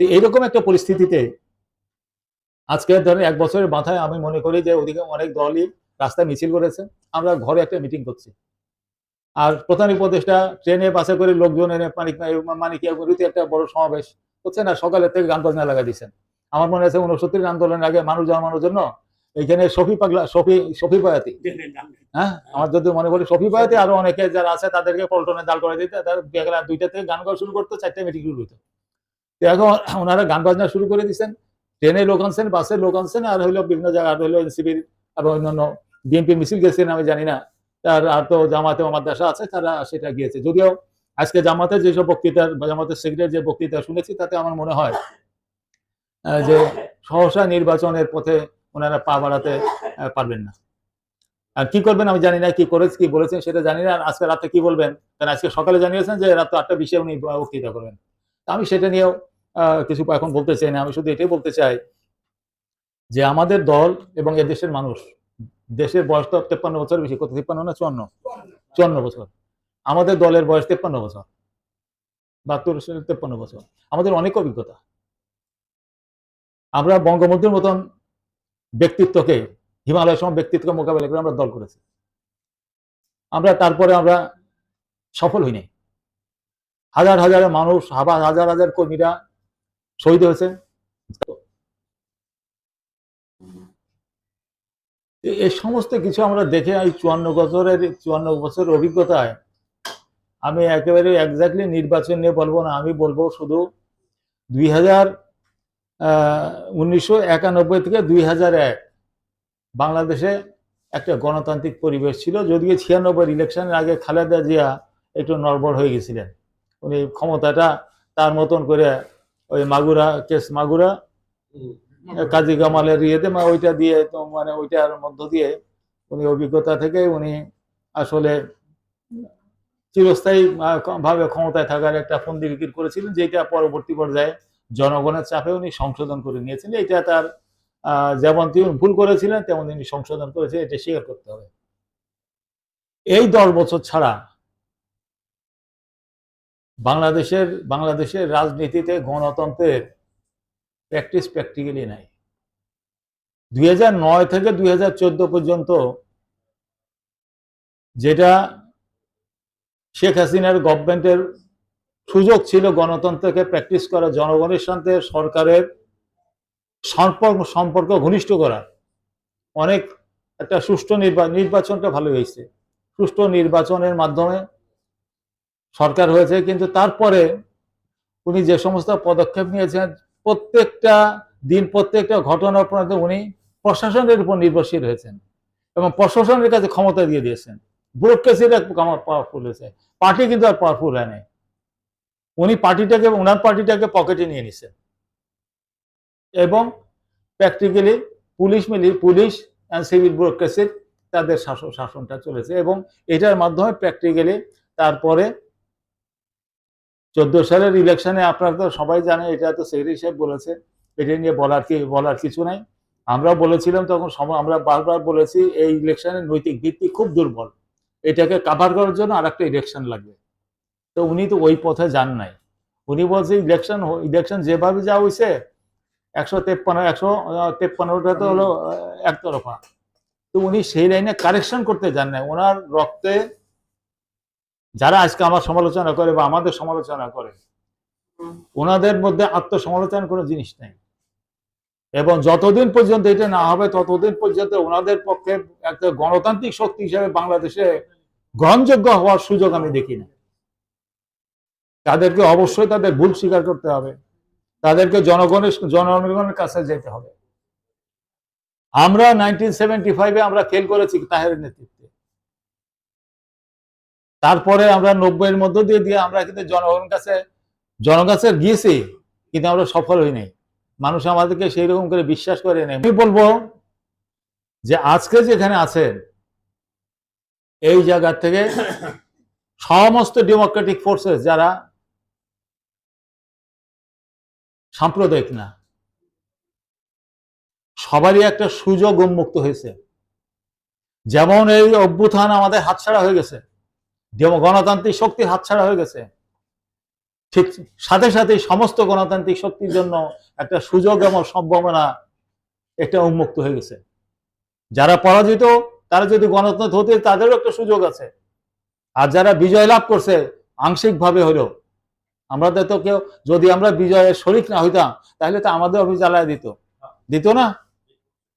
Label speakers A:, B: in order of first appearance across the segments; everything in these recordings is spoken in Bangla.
A: এইরকম একটা পরিস্থিতিতে আজকের ধরেন এক বছরের মাথায় আমি মনে করি যে ওদিকে অনেক দলই রাস্তায় মিছিল করেছে। আমরা ঘরে একটা মিটিং করছি। আর প্রধান উপদেষ্টা ট্রেনে বাসে করে লোকজন এনে মানিক মানিক একটা বড় সমাবেশ হচ্ছে না সকালের থেকে গান বাজনা লাগা দিচ্ছেন আমার মনে আছে উনসত্তর আন্দোলনের আগে মানুষ জন্মানোর জন্য এইখানে সফি পাগলা সফি সফি বয়াতি হ্যাঁ? আমার যদি মনে করি সফি বয়াতি আরও অনেকে যারা আছে তাদেরকে পল্টনে দাল করে দিতে, তার দুইটা থেকে গান গাওয়া শুরু করতো, চারটে মিটিং শুরু হতো এখন ওনারা গান বাজনা শুরু করে দিচ্ছেন ট্রেনে লোক আনছেন, বাসে লোক আনছেন, আর হইল বিভিন্ন জায়গা আর হইল এনসিপির আরও অন্যান্য বিএনপি মিছিল গেছেন, আমি জানি না। তার আর তো জামাতে আমার দেশা আছে, তারা সেটা গিয়েছে। যদিও আজকে জামাতের যেসব বক্তৃতার জামাতের সেক্রেটারি যে বক্তৃতা শুনেছি, তাতে আমার মনে হয় যে সহসা নির্বাচনের পথে ওনারা পা বাড়াতে পারবেন না। আর কি করবেন আমি জানি না, কি করেছে, কি বলেছেন সেটা জানি না। আজকে রাতে কি বলবেন? কারণ আজকে সকালে জানিয়েছেন যে রাত আটটা বিশে উনি বক্তৃতা করবেন। আমি সেটা নিয়েও কিছু এখন বলতে চাই না, আমি শুধু এটাই বলতে চাই যে আমাদের দল এবং এদেশের মানুষ, দেশের বয়স তো তেপ্পান্ন বছর বেশি, কত, তিপ্পান্ন না চুয়ান্ন? চুয়ান্ন বছর। আমাদের দলের বয়স তেপ্পান্ন বছর, বাহাত্তর তেপ্পান্ন বছর। আমাদের অনেক অভিজ্ঞতা। আমরা বঙ্গবন্ধুর মতন ব্যক্তিত্বকে হিমালয় সম ব্যক্তিত্বকে মোকাবেলা করে আমরা দল করেছি। আমরা তারপরে আমরা সফল হইনি হাজার হাজার মানুষ, হাজার হাজার হাজার কর্মীরা শহীদ হয়েছে। এই সমস্ত কিছু আমরা দেখে এই চুয়ান্ন বছরের চুয়ান্ন বছরের অভিজ্ঞতায় আমি একেবারে একজাক্টলি নির্বাচন নিয়ে বলব না, আমি বলব শুধু দুই হাজার উনিশশো একানব্বই থেকে দুই হাজার এক বাংলাদেশে একটা গণতান্ত্রিক পরিবেশ ছিল, যদিও ছিয়ানব্বই ইলেকশনের আগে খালেদা জিয়া একটু নড়বড় হয়ে গেছিলেন। উনি ক্ষমতাটা তার মতন করে ওই মাগুরা কেস মাগুরা কাজী কামালের ইয়েতে মানে ওইটা দিয়ে তো মানে ওইটার মধ্য দিয়ে উনি অভিজ্ঞতা থেকে উনি আসলে চিরস্থায়ী ভাবে ক্ষমতায় থাকার একটা ফন্দি বিক্রি করেছিলেন যেটা পরবর্তী পর্যায়ে জনগণের চাপে উনি সংশোধন করে নিয়েছেন। এটা তার আহ, যেমন তিনি ভুল করেছিলেন তেমন তিনি সংশোধন করেছে এটা স্বীকার করতে হবে। এই দশ বছর ছাড়া বাংলাদেশের বাংলাদেশের রাজনীতিতে গণতন্ত্রের প্র্যাকটিস প্র্যাকটিক্যালি নাই। দুই থেকে দুই হাজার চোদ্দ পর্যন্ত যেটা শেখ হাসিনার গভর্নমেন্টের সুযোগ ছিল গণতন্ত্রকে প্র্যাকটিস করা, জনগণের সাথে সরকারের সম্পর্ক সম্পর্ক ঘনিষ্ঠ করা। অনেক একটা সুষ্ঠু নির্বাচন নির্বাচনটা ভালো হয়েছে। সুষ্ঠু নির্বাচনের মাধ্যমে সরকার হয়েছে, কিন্তু তারপরে উনি যে সমস্ত পদক্ষেপ নিয়েছেন, প্রত্যেকটা দিন, প্রত্যেকটা ঘটনার পর্যন্ত উনি প্রশাসনের উপর নির্ভরশীল হয়েছেন এবং প্রশাসনের কাছে ক্ষমতা দিয়ে দিয়েছেন। ব্যুরোক্রেসিটা পাওয়ারফুল হয়েছে। পার্টি কিন্তু আর পাওয়ারফুল হয় নাই। উনি পার্টিটাকে ওনার পার্টিটাকে পকেটে নিয়ে নিছেন। এবং প্র্যাকটিক্যালি পুলিশ মিলি, পুলিশ অ্যান্ড সিভিল ব্যুরোক্রেসির তাদের শাসন শাসনটা চলেছে এবং এটার মাধ্যমে প্র্যাকটিক্যালি তারপরে চোদ্দ সালের ইলেকশনে আপনারা তো সবাই জানে, এটা তো সেক্রেটারি সাহেব বলেছে, এটা নিয়ে বলার কি, বলার কিছু নাই। আমরা বলেছিলাম তখন আমরা বারবার বলেছি, এই ইলেকশনের নৈতিক ভিত্তি খুব দুর্বল। এটাকে কাভার করার জন্য আর একটা ইলেকশন লাগবে। তো উনি তো ওই পথে যান নাই। উনি বলছে ইলেকশন ইলেকশন যেভাবে যা হয়েছে একশো তেপ্পান্ন, একশো তেপ্পান্নটা তো হলো একতরফা। তো উনি সেই লাইনে কারেকশন করতে যান নাই। ওনার রক্তে যারা আজকে আমার সমালোচনা করে বা আমাদের সমালোচনা করে, ওনাদের মধ্যে আত্মসমালোচনার কোনো জিনিস নেই। এবং যতদিন পর্যন্ত এটা না হবে, ততদিন পর্যন্ত ওনাদের পক্ষে একটা গণতান্ত্রিক শক্তি হিসেবে বাংলাদেশে গ্রহণযোগ্য হওয়ার সুযোগ আমি দেখি না। তাদেরকে অবশ্যই তাদের ভুল স্বীকার করতে হবে। তাদেরকে জনগণের জনগণের কাছে যেতে হবে। আমরা নাইনটিন সেভেন্টি ফাইভে আমরা ফেল করেছি তাহেরের নেতৃত্বে। তারপরে আমরা নব্বইয়ের মধ্য দিয়ে দিয়ে আমরা কিন্তু জনগণের কাছে জনগণের কাছে গিয়েছি, কিন্তু আমরা সফল হই নাই। মানুষ আমাদেরকে সেই রকম করে বিশ্বাস করে নেই। আমি বলব যে আজকে যেখানে আছেন, এই জায়গা থেকে সমস্ত ডেমোক্রেটিক ফোর্সেস যারা সাম্প্রদায়িক না, সবারই একটা সুযোগ উন্মুক্ত হয়েছে। যেমন এই অভ্যুত্থান আমাদের হাতছাড়া হয়ে গেছে। গণতান্ত্রিক শক্তির হাতছাড়া হয়ে গেছে। ঠিক সাথে সাথে সমস্ত গণতান্ত্রিক শক্তির জন্য একটা সুযোগ এবং সম্ভাবনা একটা উন্মুক্ত হয়ে গেছে। যারা পরাজিত, তারা যদি গণতন্ত্র হতে, তাদেরও একটা সুযোগ আছে। আর যারা বিজয় লাভ করছে, আংশিকভাবে হলেও। আমরা তো কেউ, যদি আমরা বিজয়ের শরিক না হইতাম, তাহলে তো আমাদের অফিস জ্বালায় দিত। দিত না?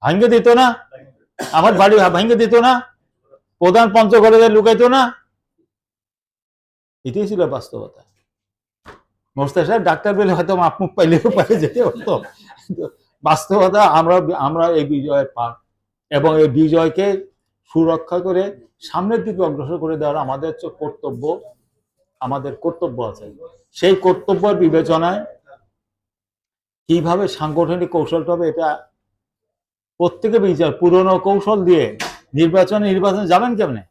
A: ভাঙ্গে দিত না? আমার বাড়ি ভাঙ্গে দিত না? প্রধান পঞ্চগড়ে লুকাইতো না? এটাই ছিল বাস্তবতা। মোস্তা সাহেব ডাক্তার বলে হয়তো মাপ মুখ পাইলেও পাই যেতে বাস্তবতা আমরা আমরা এই বিজয়ের পার এবং এই বিজয়কে সুরক্ষা করে সামনের দিকে অগ্রসর করে দেওয়ার আমাদের কর্তব্য আমাদের কর্তব্য আছে। সেই কর্তব্যের বিবেচনায় কীভাবে সাংগঠনিক কৌশলটা হবে এটা প্রত্যেকে বিচার, পুরনো কৌশল দিয়ে নির্বাচনে নির্বাচনে যাবেন কেমনে?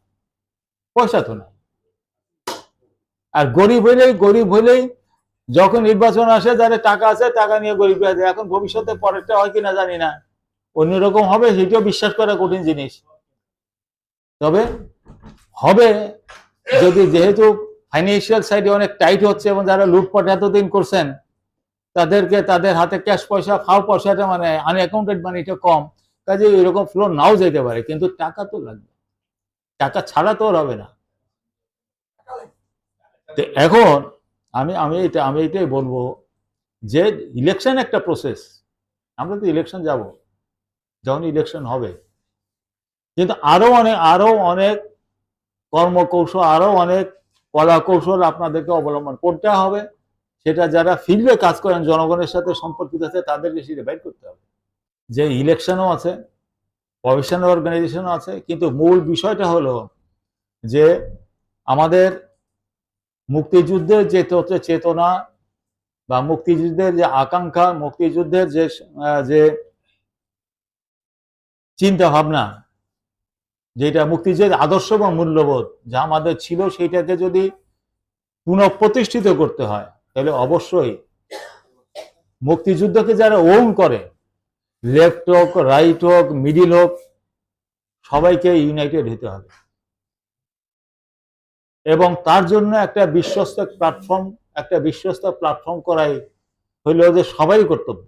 A: পয়সা তো নাই। আর গরিব হইলেই গরিব হইলেই যখন নির্বাচন আসে, যাদের টাকা আছে টাকা নিয়ে গরিব এখন ভবিষ্যতে পরেরটা হয় কিনা জানি না। অন্যরকম হবে সেটাও বিশ্বাস করা কঠিন জিনিস। তবে হবে যদি যেহেতু ফাইন্যান্সিয়াল সাইডে অনেক টাইট হচ্ছে এবং যারা লুটপাট এতদিন করছেন, তাদেরকে তাদের হাতে ক্যাশ পয়সা, ফাও পয়সাটা মানে আনঅ্যাকাউন্টেড মানিটা কম। কাজে এরকম ফ্লো নাও যেতে পারে, কিন্তু টাকা তো লাগবে। টাকা ছাড়া তো হবে না। তো এখন আমি আমি এটা, আমি এটাই বলব যে ইলেকশন একটা প্রসেস আমরা তো ইলেকশন যাব যখন ইলেকশন হবে। কিন্তু আরও অনেক আরও অনেক কর্মকৌশল আরও অনেক কলা কৌশল আপনাদেরকে অবলম্বন করতে হবে। সেটা যারা ফিল্ডে কাজ করেন, জনগণের সাথে সম্পর্কিত আছে, তাদেরকে সেটা বের করতে হবে। যে ইলেকশনও আছে প্রফেশনাল অর্গানাইজেশনও আছে, কিন্তু মূল বিষয়টা হলো যে আমাদের মুক্তিযুদ্ধের যে চেতনা বা মুক্তিযুদ্ধের যে আকাঙ্ক্ষা, মুক্তিযুদ্ধের যে যে চিন্তা ভাবনা যেটা মুক্তিযুদ্ধের আদর্শ বা মূল্যবোধ যা আমাদের ছিল সেইটাকে যদি পুনঃপ্রতিষ্ঠিত করতে হয়, তাহলে অবশ্যই মুক্তিযুদ্ধকে যারা ওন করে, লেফট হোক, রাইট হোক, মিডিল হোক, সবাইকে ইউনাইটেড হতে হবে। এবং তার জন্য একটা বিশ্বস্ত প্ল্যাটফর্ম একটা বিশ্বস্ত প্ল্যাটফর্ম করাই হইল যে সবাই কর্তব্য।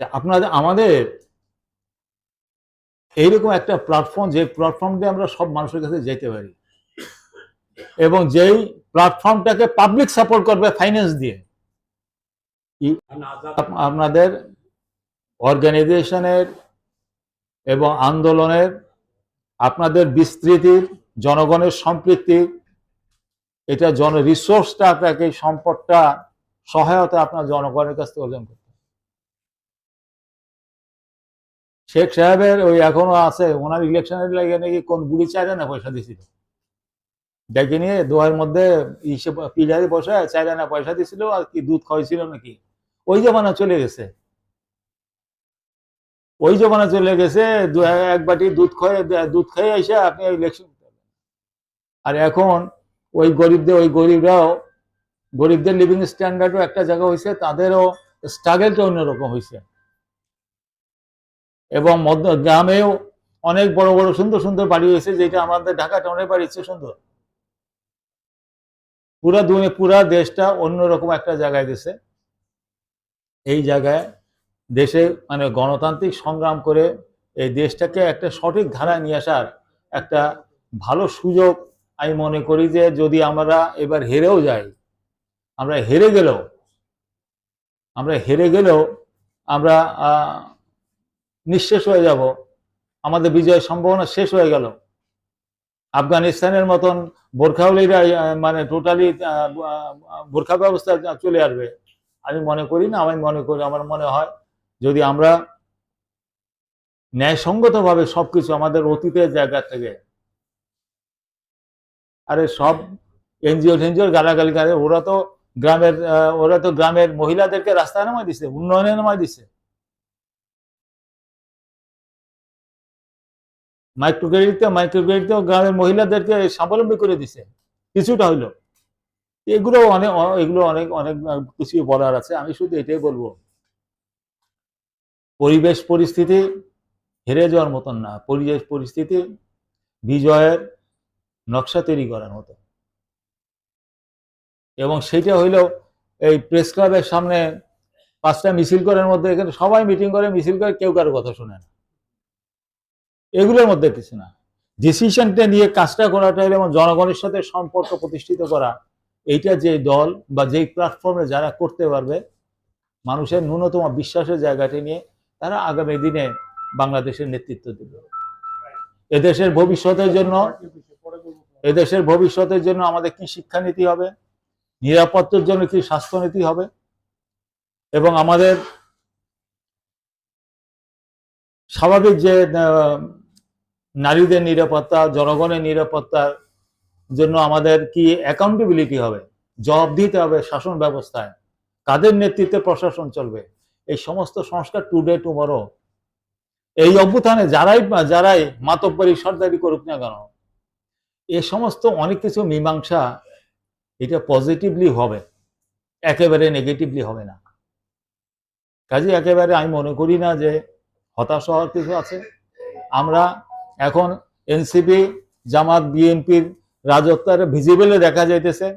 A: আপনাদের আমাদের এইরকম একটা প্ল্যাটফর্ম যে প্ল্যাটফর্ম দিয়ে আমরা সব মানুষের কাছে যেতে পারি। এবং যেই প্ল্যাটফর্মটাকে পাবলিক সাপোর্ট করবে ফাইন্যান্স দিয়ে আপনাদের অর্গানাইজেশনের এবং আন্দোলনের, আপনাদের বিস্তৃতির জনগণের সম্পৃক্তি এটা জন রিসোর্সটা আপনাকে সম্পদটা, সহায়তা আপনার জনগণের কাছ থেকে অর্জন করতে শেখ সাহেবের ওই এখনও আছে, ওনার ইলেকশনের লাগে নাকি কোন বুড়ি চাইলে না পয়সা দিছিল। ডেকে নিয়ে দোয়ার মধ্যে পিলারে বসে চাইলে না পয়সা দিছিল, আর কি দুধ খাওয়াইছিল নাকি? ওই জমানা চলে গেছে। ওই জমানা চলে গেছে এক বাটি দুধ খেয়ে দুধ খেয়ে এসে আপনি ইলেকশন আর এখন ওই গরিবদের, ওই গরিবরাও, গরিবদের লিভিং স্ট্যান্ডার্ডও একটা জায়গা হয়েছে তাদেরও স্ট্রাগলটা অন্যরকম হয়েছে এবং মধ্য, গ্রামেও অনেক বড় বড় সুন্দর সুন্দর বাড়ি হয়েছে, যেটা আমাদের ঢাকা টাউনের বাড়ি হচ্ছে সুন্দর। পুরা দুনিয়া, পুরা দেশটা অন্যরকম একটা জায়গায় গেছে। এই জায়গায় দেশে মানে গণতান্ত্রিক সংগ্রাম করে এই দেশটাকে একটা সঠিক ধারায় নিয়ে আসার একটা ভালো সুযোগ আমি মনে করি যে যদি আমরা এবার হেরেও যাই, আমরা হেরে গেলেও, আমরা হেরে গেলেও আমরা নিঃশেষ হয়ে যাব। আমাদের বিজয়ের সম্ভাবনা শেষ হয়ে গেল। আফগানিস্তানের মতন বোরখাউলিরা মানে টোটালি বোরখা ব্যবস্থা চলে আসবে। আমি মনে করি না, আমি মনে করি, আমার মনে হয় যদি আমরা ন্যায়সঙ্গতভাবে সবকিছু আমাদের অতীতের জায়গা থেকে আরে সব এনজিও টেনজিও গালাগালি করে। ওরা তো গ্রামের ওরা তো গ্রামের মহিলাদেরকে রাস্তায় নামায় দিছে, উন্নয়নে নামায় দিছে। মাইক্রো ক্রেডিটে মাইক্রো ক্রেডিটেও গ্রামের মহিলাদেরকে স্বাবলম্বী করে দিছে। কিছুটা হইল। এগুলো অনেক এগুলো অনেক অনেক কিছু বলার আছে। আমি শুধু এটাই বলব। পরিবেশ পরিস্থিতি হেরে যাওয়ার মতন না। পরিবেশ পরিস্থিতি বিজয়ের নকশা তৈরি করার মতো। এবং সেটা হইল এই প্রেস ক্লাবের সামনে পাঁচটা মিছিল করার মধ্যে এখানে সবাই মিটিং করে, মিছিল করে কেউ কারও কথা শুনে না। এগুলোর মধ্যে কিছু না। ডিসিশনটা নিয়ে কাজটা করাটা এবং জনগণের সাথে সম্পর্ক প্রতিষ্ঠিত করা, এইটা যে দল বা যেই প্ল্যাটফর্মে যারা করতে পারবে, মানুষের ন্যূনতম বিশ্বাসের জায়গাটি নিয়ে তারা আগামী দিনে বাংলাদেশের নেতৃত্ব দেবে। এদেশের ভবিষ্যতের জন্য এদেশের ভবিষ্যতের জন্য আমাদের কি শিক্ষানীতি হবে? নিরাপত্তার জন্য কি স্বাস্থ্যনীতি হবে? এবং আমাদের স্বাভাবিক যে নারীদের নিরাপত্তা, জনগণের নিরাপত্তার জন্য আমাদের কি অ্যাকাউন্টেবিলিটি হবে? জবাব দিতে হবে শাসন ব্যবস্থায়। কাদের নেতৃত্বে প্রশাসন চলবে? এই সমস্ত সংস্কার টুডে টুমরো এই অভ্যুত্থানে যারাই যারাই মাতব্বরি সর্দারি করুক না কেন এ সমস্ত অনেক কিছু মীমাংসা এটা পজিটিভলি হবে। একেবারে নেগেটিভলি হবে না। কাজে একেবারে আমি মনে করি না যে হতাশ হওয়ার কিছু আছে। আমরা এখন এনসিপি জামাত বিএনপির রাজত্বের ভিজিবলে দেখা যাইতেছে।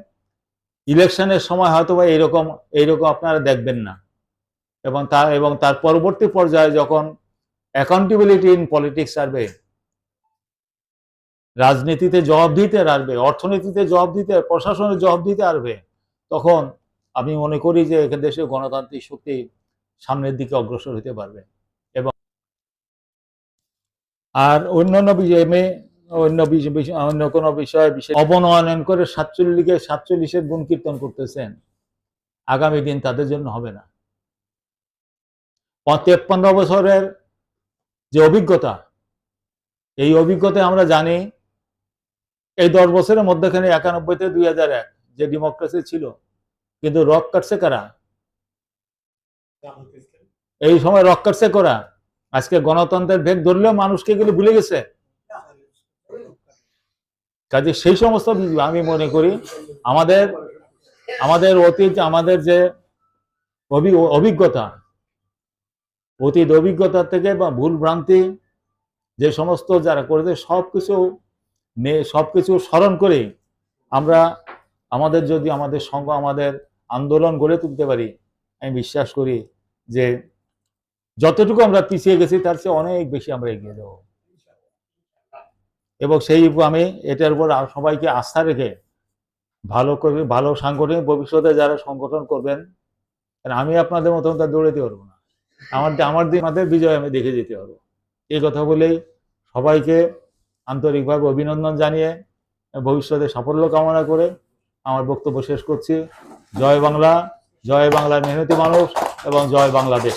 A: ইলেকশনের সময় হয়তো বা এইরকম এইরকম আপনারা দেখবেন না। এবং তার এবং তার পরবর্তী পর্যায়ে যখন অ্যাকাউন্টেবিলিটি ইন পলিটিক্স আসবে রাজনীতিতে জবাব দিতে আসবে অর্থনীতিতে জবাব দিতে প্রশাসনের জবাব দিতে আসবে তখন আমি মনে করি যে এখানে দেশে গণতান্ত্রিক শক্তি সামনের দিকে অগ্রসর হতে পারবে। এবং আর অন্যান্য বিষয়ে, অন্য বিষয়, বিষয়- অন্য কোনো বিষয়ে বিশেষ অবনয়ন করে সাতচল্লিশে সাতচল্লিশের গুণ কীর্তন করতেছেন, আগামী দিন তাদের জন্য হবে না। তেপ্পান্ন বছরের যে অভিজ্ঞতা, এই অভিজ্ঞতা আমরা জানি এই দশ বছরের মধ্যখানে একানব্বইতে দুই হাজার এক, যে ডেমোক্রেসি ছিল। কিন্তু রক কাটছে কারা? এই সময় রক কাটছে করা? আজকে গণতন্ত্রের ভেগ ধরলেও মানুষকে এগুলো ভুলে গেছে। কাজে সেই সমস্ত আমি মনে করি, আমাদের আমাদের অতীত, আমাদের যে অভি- অভিজ্ঞতা, অতীত অভিজ্ঞতা থেকে বা ভুল ভ্রান্তি, যে সমস্ত যারা করেছে সব কিছু সব কিছু স্মরণ করে আমরা, আমাদের যদি আমাদের সঙ্গ, আমাদের আন্দোলন গড়ে তুলতে পারি, আমি বিশ্বাস করি যে যতটুকু আমরা পিছিয়ে গেছি, তার চেয়ে অনেক বেশি আমরা এগিয়ে যাব। এবং সেই আমি, এটার উপর সবাইকে আস্থা রেখে ভালো করে, ভালো সাংগঠনিক ভবিষ্যতে যারা সংগঠন করবেন আমি আপনাদের মতন তা দৌড়াতে পারব না। আমার আমার আমাদের বিজয় আমি দেখে যেতে পারব। এই কথা বলেই সবাইকে আন্তরিকভাবে অভিনন্দন জানিয়ে ভবিষ্যতে সাফল্য কামনা করে আমার বক্তব্য শেষ করছি। জয় বাংলা, জয় বাংলার মেহনতি মানুষ এবং জয় বাংলাদেশ।